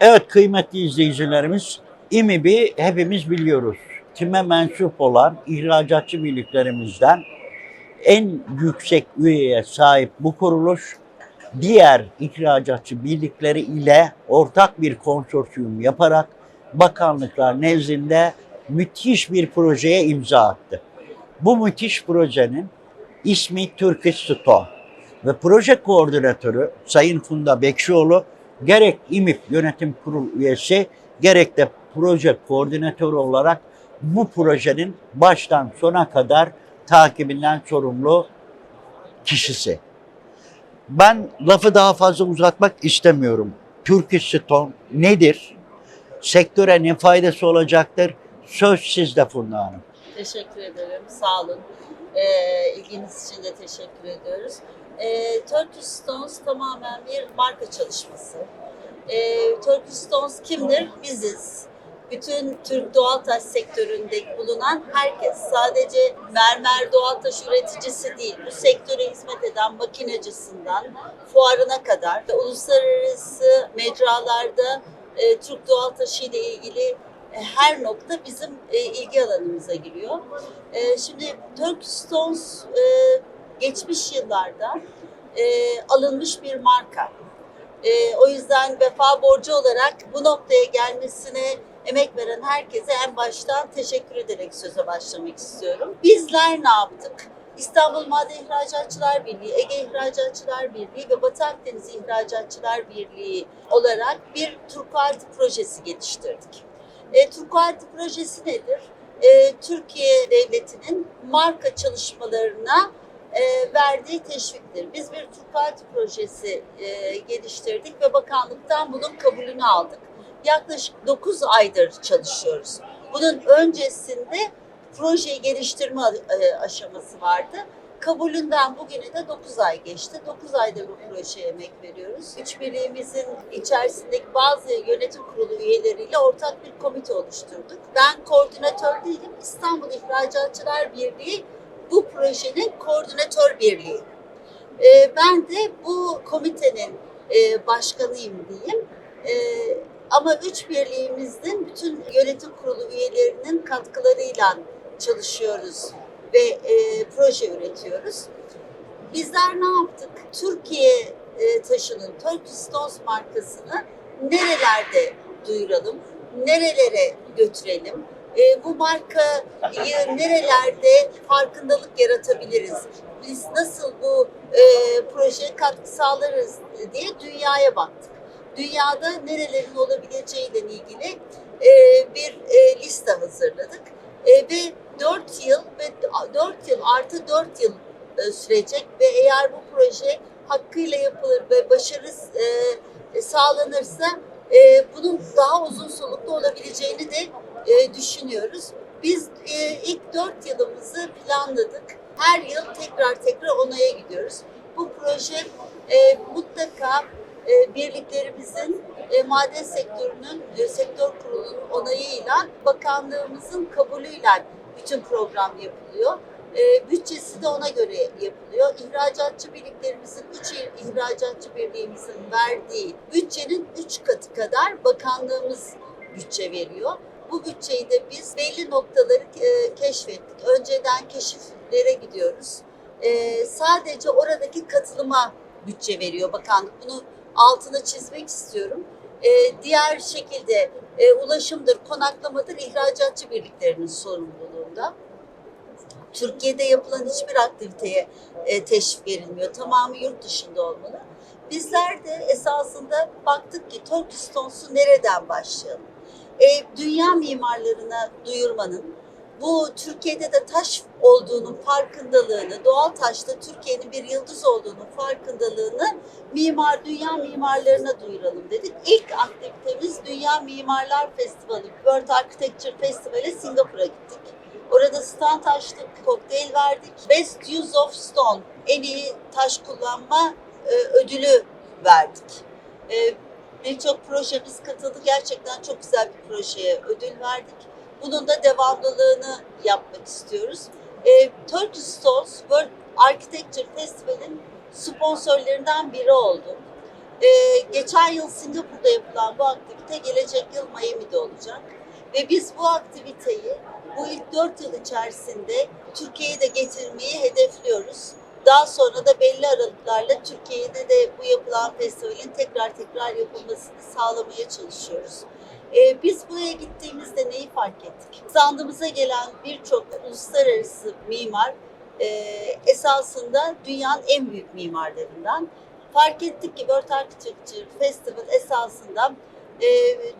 Evet kıymetli izleyicilerimiz, İMİB'i hepimiz biliyoruz. Time mensup olan ihracatçı birliklerimizden en yüksek üyeye sahip bu kuruluş diğer ihracatçı birlikleri ile ortak bir konsorsiyum yaparak bakanlıklar nezdinde müthiş bir projeye imza attı. Bu müthiş projenin ismi Turkish Stone ve proje koordinatörü Sayın Funda Bekşioğlu gerek İMİP yönetim kurulu üyesi gerek de proje koordinatörü olarak bu projenin baştan sona kadar takibinden sorumlu kişisi. Ben lafı daha fazla uzatmak istemiyorum. Turkish Stone nedir? Sektöre ne faydası olacaktır? Söz sizde Funda Hanım. Teşekkür ederim. Sağ olun. Ee, ilginiz için de teşekkür ediyoruz. Ee, Turkish Stones tamamen bir marka çalışması. Ee, Turkish Stones kimdir? Biziz. Bütün Türk doğal taş sektöründe bulunan herkes. Sadece mermer doğal taş üreticisi değil. Bu sektöre hizmet eden makinecisinden fuarına kadar uluslararası mecralarda e, Türk doğal taşı ile ilgili e, her nokta bizim e, ilgi alanımıza giriyor. E, şimdi Turkish Stones e, geçmiş yıllarda e, alınmış bir marka. E, o yüzden vefa borcu olarak bu noktaya gelmesine emek veren herkese en baştan teşekkür ederek söze başlamak istiyorum. Bizler ne yaptık? İstanbul Maden İhracatçılar Birliği, Ege İhracatçılar Birliği ve Batı Akdeniz İhracatçılar Birliği olarak bir Turkualtı projesi geliştirdik. E, Turkualtı projesi nedir? E, Türkiye Devleti'nin marka çalışmalarına e, verdiği teşviktir. Biz bir Turkualtı projesi e, geliştirdik ve bakanlıktan bunun kabulünü aldık. Yaklaşık 9 aydır çalışıyoruz. Bunun öncesinde projeyi geliştirme e, aşaması vardı. Kabulünden bugüne de 9 ay geçti. 9 ayda bu projeye emek veriyoruz. Üç birliğimizin içerisindeki bazı yönetim kurulu üyeleriyle ortak bir komite oluşturduk. Ben koordinatör değilim. İstanbul İhracatçılar Birliği bu projenin koordinatör birliği. E, ben de bu komitenin e, başkanıyım diyeyim. E, ama üç birliğimizin bütün yönetim kurulu üyelerinin katkılarıyla çalışıyoruz ve e, proje üretiyoruz. Bizler ne yaptık? Türkiye e, taşının Turkish Stones markasını nerelerde duyuralım, nerelere götürelim, e, bu markayı nerelerde farkındalık yaratabiliriz, biz nasıl bu e, projeye katkı sağlarız diye dünyaya baktık. Dünyada nerelerin olabileceğiyle ilgili e, bir e, liste hazırladık e, ve 4 yıl ve 4 yıl artı 4 yıl e, sürecek ve eğer bu proje hakkıyla yapılır ve başarı e, sağlanırsa e, bunun daha uzun soluklu olabileceğini de e, düşünüyoruz. Biz e, ilk 4 yılımızı planladık. Her yıl tekrar tekrar onaya gidiyoruz. Bu proje e, mutlaka e, birliklerimizin e, maden sektörünün e, sektör kurulunun onayıyla bakanlığımızın kabulüyle bütün program yapılıyor. E, bütçesi de ona göre yapılıyor. İhracatçı birliklerimizin, üç ihracatçı birliğimizin verdiği bütçenin üç katı kadar bakanlığımız bütçe veriyor. Bu bütçeyi de biz belli noktaları e, keşfettik. Önceden keşiflere gidiyoruz. E, sadece oradaki katılıma bütçe veriyor bakanlık. Bunu altını çizmek istiyorum. E, diğer şekilde e, ulaşımdır, konaklamadır ihracatçı birliklerinin sorumluluğunda. Türkiye'de yapılan hiçbir aktiviteye e, teşvik verilmiyor. Tamamı yurt dışında olmalı. Bizler de esasında baktık ki Stones'u nereden başlayalım? E, dünya mimarlarına duyurmanın, bu Türkiye'de de taş olduğunun farkındalığını, doğal taşta Türkiye'nin bir yıldız olduğunun farkındalığını mimar, dünya mimarlarına duyuralım dedik. İlk aktivitemiz Dünya Mimarlar Festivali, World Architecture Festivali Singapur'a gittik. Orada stand açtık, kokteyl verdik. Best Use of Stone, en iyi taş kullanma e, ödülü verdik. E, Birçok projemiz katıldı. Gerçekten çok güzel bir projeye ödül verdik. Bunun da devamlılığını yapmak istiyoruz. E, Turkish Stones World Architecture Festival'in sponsorlarından biri oldu. Ee, geçen yıl Singapur'da yapılan bu aktivite gelecek yıl Miami'de olacak. Ve biz bu aktiviteyi bu ilk 4 yıl içerisinde Türkiye'ye de getirmeyi hedefliyoruz. Daha sonra da belli aralıklarla Türkiye'de de bu yapılan festivalin tekrar tekrar yapılmasını sağlamaya çalışıyoruz. Ee, biz buraya gittiğimizde neyi fark ettik? Standımıza gelen birçok uluslararası mimar e, esasında dünyanın en büyük mimarlarından. Fark ettik ki World Architecture Festival esasında e,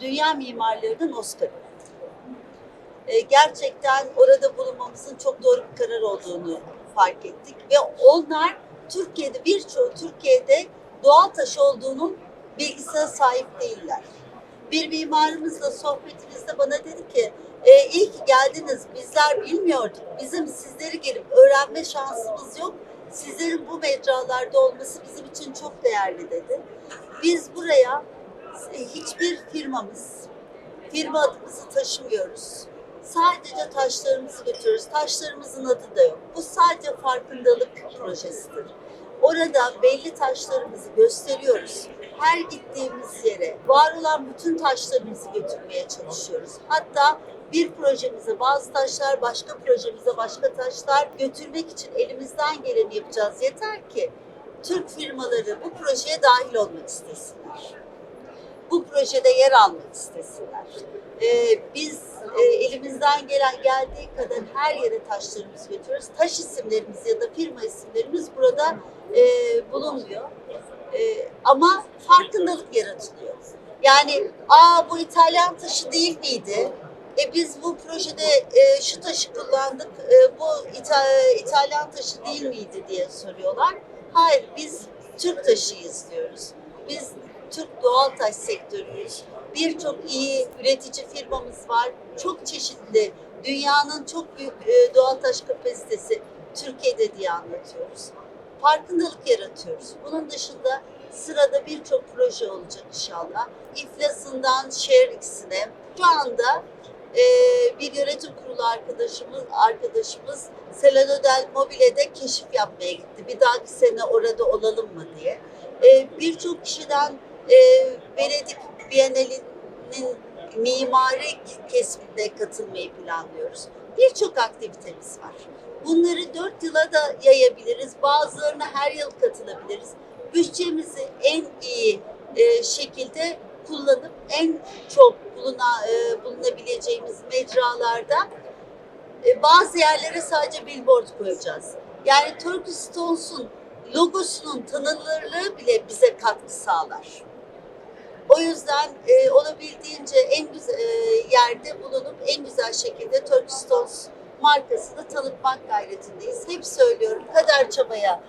dünya mimarlarının Oscar'ı. E, gerçekten orada bulunmamızın çok doğru bir karar olduğunu fark ettik. Ve onlar Türkiye'de birçoğu Türkiye'de doğal taş olduğunun bilgisine sahip değiller. Bir mimarımızla sohbetimizde bana dedi ki e, iyi ki geldiniz bizler bilmiyorduk. Bizim sizleri gelip öğrenme şansımız yok. Sizlerin bu mecralarda olması bizim için çok değerli dedi. Biz buraya e, hiçbir firmamız, firma adımızı taşımıyoruz. Sadece taşlarımızı götürüyoruz. Taşlarımızın adı da yok. Bu sadece farkındalık projesidir. Orada belli taşlarımızı gösteriyoruz. Her gittiğimiz yere var olan bütün taşlarımızı götürmeye çalışıyoruz. Hatta bir projemize bazı taşlar, başka projemize başka taşlar götürmek için elimizden geleni yapacağız. Yeter ki Türk firmaları bu projeye dahil olmak istesinler. Bu projede yer almak istesinler. Ee, biz e, elimizden gelen geldiği kadar her yere taşlarımızı götürüyoruz. Taş isimlerimiz ya da firma isimlerimiz burada e, bulunmuyor. E, ama farkındalık yaratılıyor. Yani aa bu İtalyan taşı değil miydi? E biz bu projede e, şu taşı kullandık, e, bu İta- İtalyan taşı değil miydi diye soruyorlar. Hayır, biz Türk taşıyız diyoruz. Biz Türk doğal taş sektörüyüz. Birçok iyi üretici firmamız var. Çok çeşitli. Dünyanın çok büyük e, doğal taş kapasitesi Türkiye'de diye anlatıyoruz. Farkındalık yaratıyoruz. Bunun dışında sırada birçok proje olacak inşallah. İflasından ShareX'ine. Şu anda e, bir yönetim kurulu arkadaşımız arkadaşımız Selano Del Mobile'de keşif yapmaya gitti. Bir dahaki sene orada olalım mı diye. E, birçok kişiden e, Venedik Bienali'nin mimari kesminde katılmayı planlıyoruz. Birçok aktivitemiz var. Bunları dört yıla da yayabiliriz. Bazılarına her yıl katılabiliriz. Bütçemizi en iyi e, şekilde kullanıp en çok buluna, e, bulunabileceğimiz mecralarda e, bazı yerlere sadece billboard koyacağız. Yani Turkish Stones'un logosunun tanınırlığı bile bize katkı sağlar. O yüzden e, olabildiğince en güzel e, yerde bulunup en güzel şekilde Turkish Stones markasını tanıtmak gayretindeyiz. Hep söylüyorum kader çabaya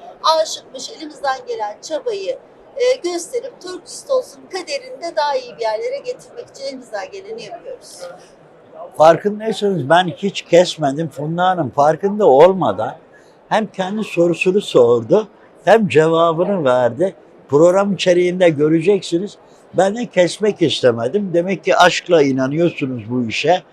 aşıkmış elimizden gelen çabayı e, gösterip Turkish Stones'un kaderini de daha iyi bir yerlere getirmek için elimizden geleni yapıyoruz. Farkındaysanız ben hiç kesmedim. Funda Hanım farkında olmadan hem kendi sorusunu sordu hem cevabını verdi. Program içeriğinde göreceksiniz. Ben de kesmek istemedim. Demek ki aşkla inanıyorsunuz bu işe.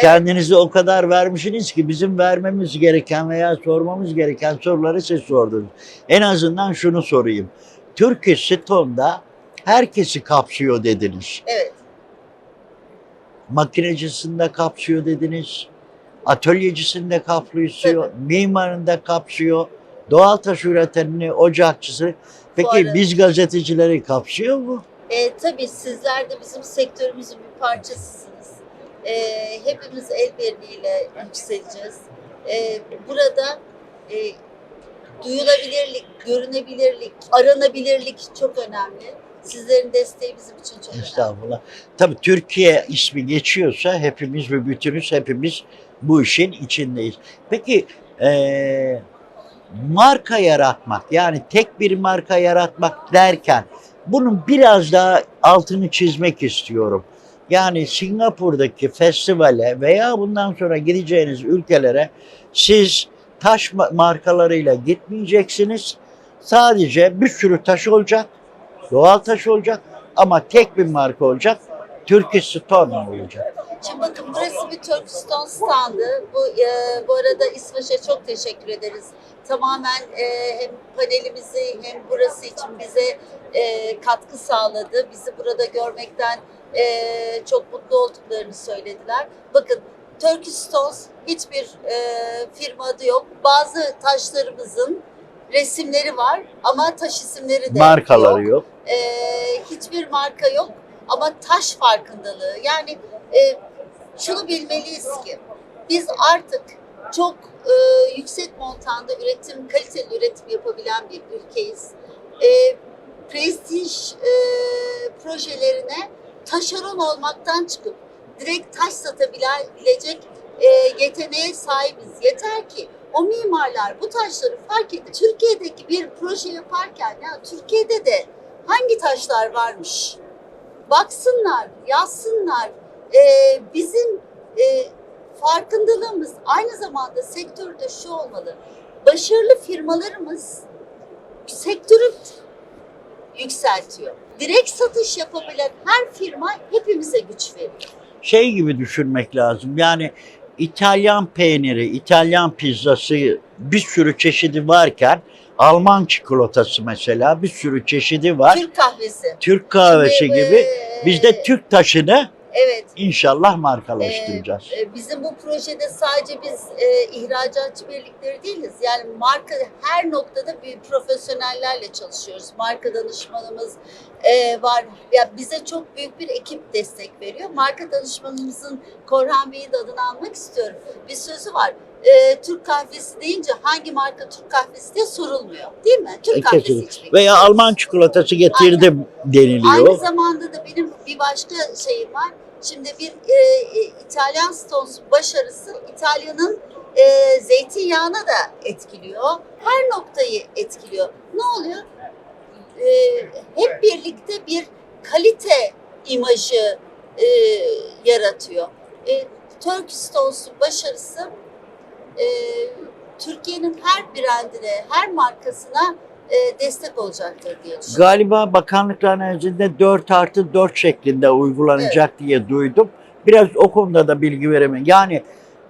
Kendinizi o kadar vermişsiniz ki bizim vermemiz gereken veya sormamız gereken soruları siz sordunuz. En azından şunu sorayım. Turkish Stone'da herkesi kapsıyor dediniz. Evet. makinecisinde kapsıyor dediniz. Atölyecisinde kapsıyor, mimarında kapsıyor, doğal taş üretenini, ocakçısı. Peki biz gazetecileri kapsıyor mu? E, tabii sizler de bizim sektörümüzün bir parçasısınız. E, hepimiz el birliğiyle yükseleceğiz. E, burada e, duyulabilirlik, görünebilirlik, aranabilirlik çok önemli. Sizlerin desteği bizim için çok önemli. Estağfurullah. Tabii Türkiye ismi geçiyorsa hepimiz bir bütünüz, hepimiz bu işin içindeyiz. Peki eee, marka yaratmak yani tek bir marka yaratmak derken bunun biraz daha altını çizmek istiyorum. Yani Singapur'daki festivale veya bundan sonra gideceğiniz ülkelere siz taş ma- markalarıyla gitmeyeceksiniz. Sadece bir sürü taş olacak, doğal taş olacak ama tek bir marka olacak. Turkish Stone olacak. Şimdi bakın burası bir Turkistan standı. Bu, e, bu arada İsveç'e çok teşekkür ederiz. Tamamen e, hem panelimizi hem burası için bize e, katkı sağladı. Bizi burada görmekten e, çok mutlu olduklarını söylediler. Bakın Turkish Stones hiçbir e, firma adı yok. Bazı taşlarımızın resimleri var ama taş isimleri de Markaları yok. yok. Ee, hiçbir marka yok ama taş farkındalığı yani e, şunu bilmeliyiz ki biz artık çok e, yüksek montanda üretim, kaliteli üretim yapabilen bir ülkeyiz. E, prestij e, projelerine taşeron olmaktan çıkıp direkt taş satabilecek e, yeteneğe sahibiz. Yeter ki o mimarlar bu taşları fark edip Türkiye'deki bir proje yaparken ya Türkiye'de de hangi taşlar varmış? Baksınlar, yazsınlar. Ee, bizim e, farkındalığımız aynı zamanda sektörde şu olmalı. Başarılı firmalarımız sektörü yükseltiyor. Direkt satış yapabilen her firma hepimize güç veriyor. Şey gibi düşünmek lazım. Yani İtalyan peyniri, İtalyan pizzası bir sürü çeşidi varken Alman çikolatası mesela bir sürü çeşidi var. Türk, Türk kahvesi. kahvesi Şimdi, gibi e, biz de Türk taşını Evet. inşallah markalaştıracağız. E, Bizim bu projede sadece biz e, ihracatçı birlikleri değiliz. Yani marka her noktada bir profesyonellerle çalışıyoruz. Marka danışmanımız e, var. Ya bize çok büyük bir ekip destek veriyor. Marka danışmanımızın Korhan Bey'i de adını almak istiyorum. Bir sözü var. E, Türk kahvesi deyince hangi marka Türk kahvesi diye sorulmuyor. Değil mi? Türk E, kahvesi içmek Veya istiyoruz. Alman çikolatası getirdim deniliyor. Aynı zamanda da benim bir başka şeyim var. Şimdi bir e, e, İtalyan Stones başarısı İtalya'nın e, zeytinyağına da etkiliyor. Her noktayı etkiliyor. Ne oluyor? E, hep birlikte bir kalite imajı e, yaratıyor. E, Turkish Stones'un başarısı e, Türkiye'nin her brandine, her markasına e, destek olacaktır diye düşünüyorum. Galiba bakanlıkların nezdinde 4 artı 4 şeklinde uygulanacak diye duydum. Biraz o konuda da bilgi veremem. Yani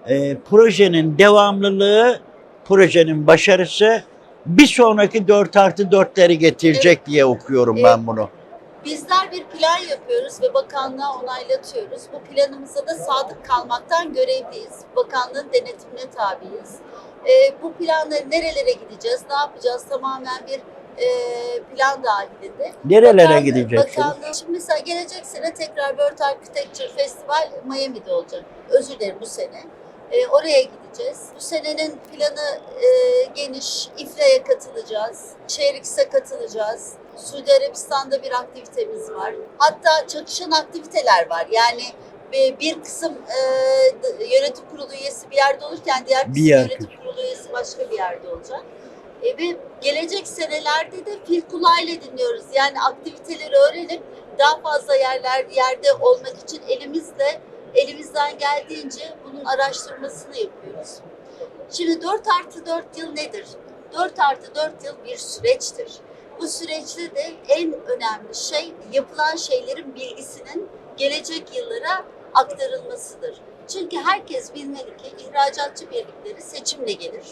e, projenin devamlılığı, projenin başarısı bir sonraki 4 artı 4'leri getirecek diye okuyorum ben bunu. Bizler bir plan yapıyoruz ve bakanlığa onaylatıyoruz. Bu planımıza da sadık kalmaktan görevliyiz. Bakanlığın denetimine tabiiz. Ee, bu planla nerelere gideceğiz, ne yapacağız tamamen bir e, plan dahilinde. Nerelere Bakan- gideceksiniz? Şimdi mesela gelecek sene tekrar World Architecture Festival Miami'de olacak. Özür dilerim bu sene. Ee, oraya gideceğiz. Bu senenin planı e, geniş. İFLA'ya katılacağız. Çeyrekis'e katılacağız. Suudi Arabistan'da bir aktivitemiz var. Hatta çakışan aktiviteler var. Yani bir, bir kısım e, yönetim kurulu üyesi bir yerde olurken diğer kısım Bir yer yönetim kurulu üyesi başka bir yerde olacak. E, ve gelecek senelerde de fil kulağıyla dinliyoruz. Yani aktiviteleri öğrenip daha fazla yerler yerde olmak için elimizle elimizden geldiğince bunun araştırmasını yapıyoruz. Şimdi 4 artı 4 yıl nedir? 4 artı 4 yıl bir süreçtir. Bu süreçte de en önemli şey yapılan şeylerin bilgisinin gelecek yıllara aktarılmasıdır. Çünkü herkes bilmeli ki ihracatçı birlikleri seçimle gelir.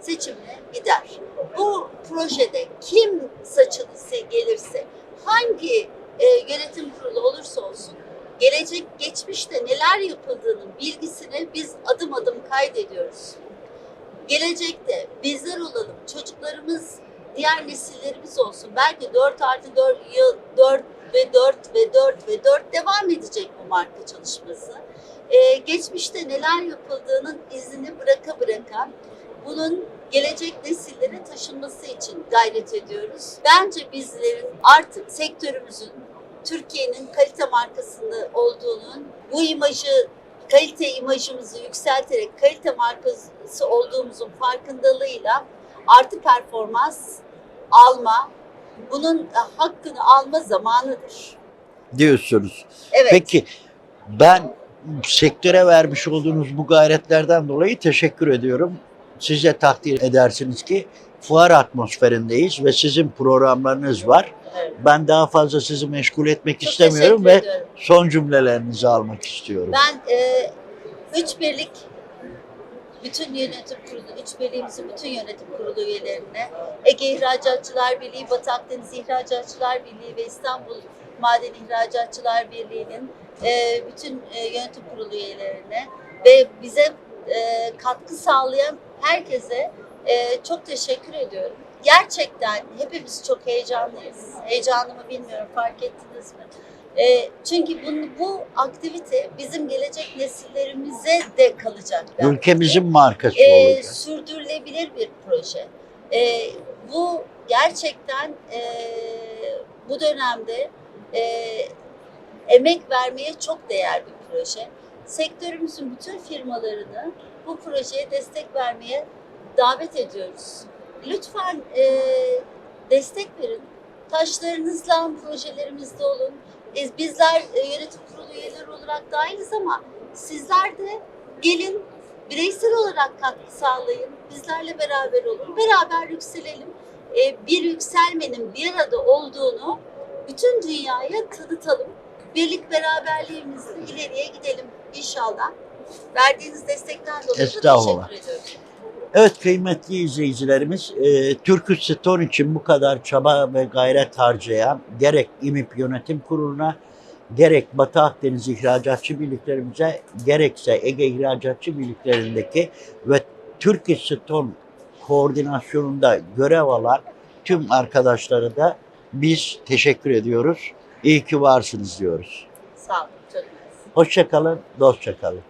Seçimle gider. Bu projede kim saçılısı gelirse, hangi e, yönetim kurulu olursa olsun gelecek geçmişte neler yapıldığının bilgisini biz adım adım kaydediyoruz. Gelecekte bizler olalım, çocuklarımız, diğer nesillerimiz olsun. Belki 4 artı 4 yıl, 4 ve 4 ve 4 ve 4 devam edecek bu marka çalışması. Ee, geçmişte neler yapıldığının izini bıraka bıraka bunun gelecek nesillere taşınması için gayret ediyoruz. Bence bizlerin artık sektörümüzün Türkiye'nin kalite markasında olduğunun bu imajı kalite imajımızı yükselterek kalite markası olduğumuzun farkındalığıyla artı performans alma, bunun hakkını alma zamanıdır. diyorsunuz. Evet. Peki ben sektöre vermiş olduğunuz bu gayretlerden dolayı teşekkür ediyorum. Siz de takdir edersiniz ki fuar atmosferindeyiz ve sizin programlarınız var. Evet. Ben daha fazla sizi meşgul etmek Çok istemiyorum ve son cümlelerinizi almak istiyorum. Ben e, üç birlik bütün yönetim kurulu, üç birliğimizin bütün yönetim kurulu üyelerine, Ege İhracatçılar Birliği, Batı Akdeniz İhracatçılar Birliği ve İstanbul Maden İhracatçılar Birliği'nin e, bütün e, yönetim kurulu üyelerine ve bize e, katkı sağlayan herkese e, çok teşekkür ediyorum. Gerçekten hepimiz çok heyecanlıyız. Heyecanımı bilmiyorum fark ettiniz mi? E, çünkü bu, bu aktivite bizim gelecek nesillerimize de kalacak. bence. Ülkemizin markası E, olacak. sürdürülebilir bir proje. E, bu gerçekten e, bu dönemde e, emek vermeye çok değer bir proje. Sektörümüzün bütün firmalarını bu projeye destek vermeye davet ediyoruz. Lütfen e, destek verin. Taşlarınızla projelerimizde olun. E, bizler e, yönetim kurulu üyeleri olarak dahiliz ama sizler de gelin bireysel olarak katkı sağlayın. Bizlerle beraber olun. Beraber yükselelim. E, bir yükselmenin bir arada olduğunu bütün dünyaya tanıtalım. Birlik beraberliğimizle ileriye gidelim inşallah. Verdiğiniz destekten dolayı teşekkür ediyorum. Evet kıymetli izleyicilerimiz, e, Turkish Stone için bu kadar çaba ve gayret harcayan gerek İMİP Yönetim Kurulu'na, gerek Batı Akdeniz İhracatçı Birliklerimize, gerekse Ege İhracatçı Birliklerindeki ve Turkish Stone koordinasyonunda görev alan tüm arkadaşları da biz teşekkür ediyoruz. İyi ki varsınız diyoruz. Sağ olun. Hoşçakalın, dostça kalın.